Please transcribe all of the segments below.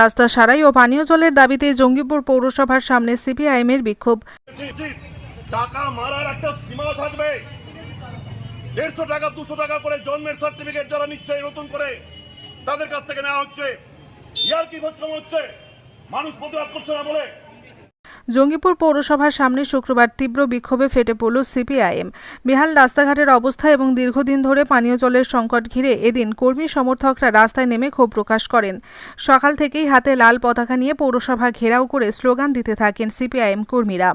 রাস্তা সারাই ও পানীয় জলের দাবিতে জঙ্গিপুর পৌরসভার সামনে সিপিআইএমের বিক্ষোভ। টাকা মারার একটা সীমা থাকবে। দেড়শো টাকা, দুশো টাকা করে জন্মের সার্টিফিকেট যারা নিচ্ছে নতুন করে তাদের কাছ থেকে নেওয়া হচ্ছে। ইয়ার কি হচ্ছে? মানুষ প্রতিবাদ করছে না বলে? জঙ্গিপুর পৌরসভার সামনে শুক্রবার তীব্র বিক্ষোভে ফেটে পড়ল সিপিআইএম। বেহাল রাস্তাঘাটের অবস্থা এবং দীর্ঘদিন ধরে পানীয় জলের সংকট ঘিরে এদিন কর্মী সমর্থকরা রাস্তায় নেমে ক্ষোভ প্রকাশ করেন। সকাল থেকেই হাতে লাল পতাকা নিয়ে পৌরসভা ঘেরাও করে স্লোগান দিতে থাকেন সিপিআইএম কর্মীরা।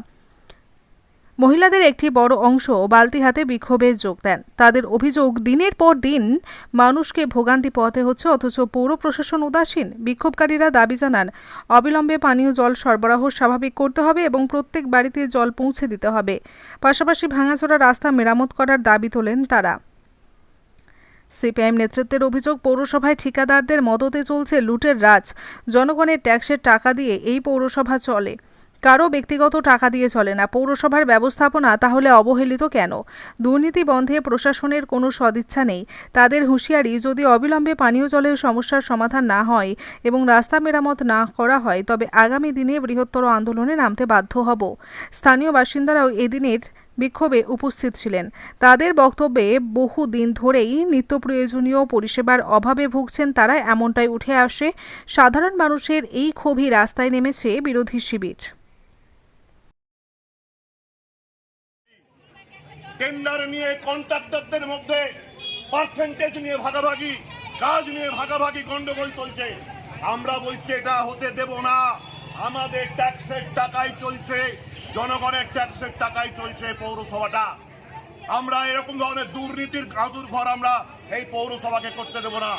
মহিলাদের একটি বড় অংশ বালতি হাতে বিক্ষোভে যোগ দেন। তাদের অভিযোগ, দিনের পর দিন মানুষকে ভোগান্তি পোহাতে হচ্ছে, অথচ পৌর প্রশাসন উদাসীন। বিক্ষোভকারীরা দাবি জানান, অবিলম্বে পানীয় জল সরবরাহ স্বাভাবিক করতে হবে এবং প্রত্যেক বাড়িতে জল পৌঁছে দিতে হবে। পাশাপাশি ভাঙাচোরা রাস্তা মেরামত করার দাবি তোলেন তারা। সিপিআইএম নেতৃত্বের অভিযোগ, পৌরসভায় ঠিকাদারদের মদতে চলছে লুটের রাজ। জনগণের ট্যাক্সের টাকা দিয়ে এই পৌরসভা চলে। কারও ব্যক্তিগত টাকা দিয়ে চলে না। পৌরসভার ব্যবস্থাপনা তাহলে অবহেলিত কেন? দুর্নীতি বন্ধে প্রশাসনের কোনো সদিচ্ছা নেই। তাদের হুঁশিয়ারি, যদি অবিলম্বে পানীয় জলের সমস্যার সমাধান না হয় এবং রাস্তা মেরামত না করা হয়, তবে আগামী দিনে বৃহত্তর আন্দোলনে নামতে বাধ্য হব। স্থানীয় বাসিন্দারাও এদিনের বিক্ষোভে উপস্থিত ছিলেন। তাদের বক্তব্যে বহু দিন ধরেই নিত্য প্রয়োজনীয় পরিষেবার অভাবে ভুগছেন তারা এমনটাই উঠে আসে। সাধারণ মানুষের এই ক্ষোভই রাস্তায় নেমেছে বিরোধী শিবির। টেন্ডার নিয়ে কন্ট্রাক্টরদের মধ্যে পার্সেন্টেজ নিয়ে ভাগাভাগি, কাজ নিয়ে ভাগাভাগি গন্ডগোল চলছে। আমরা বলছি, এটা হতে দেব না। আমাদের ট্যাক্সের টাকায় চলছে, জনগণের ট্যাক্সের টাকায় চলছে পৌরসভাটা। আমরা এরকম ধরনের দুর্নীতির কাঁদুর ঘর আমরা এই পৌরসভাকে করতে দেব না।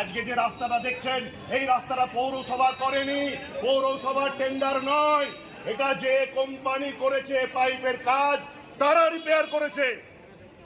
আজকে যে রাস্তাটা দেখছেন, এই রাস্তাটা পৌরসভা করেনি। পৌরসভার টেন্ডার নয়। এটা যে কোম্পানি করেছে পাইপের কাজ তারা রিপেয়ার করেছে।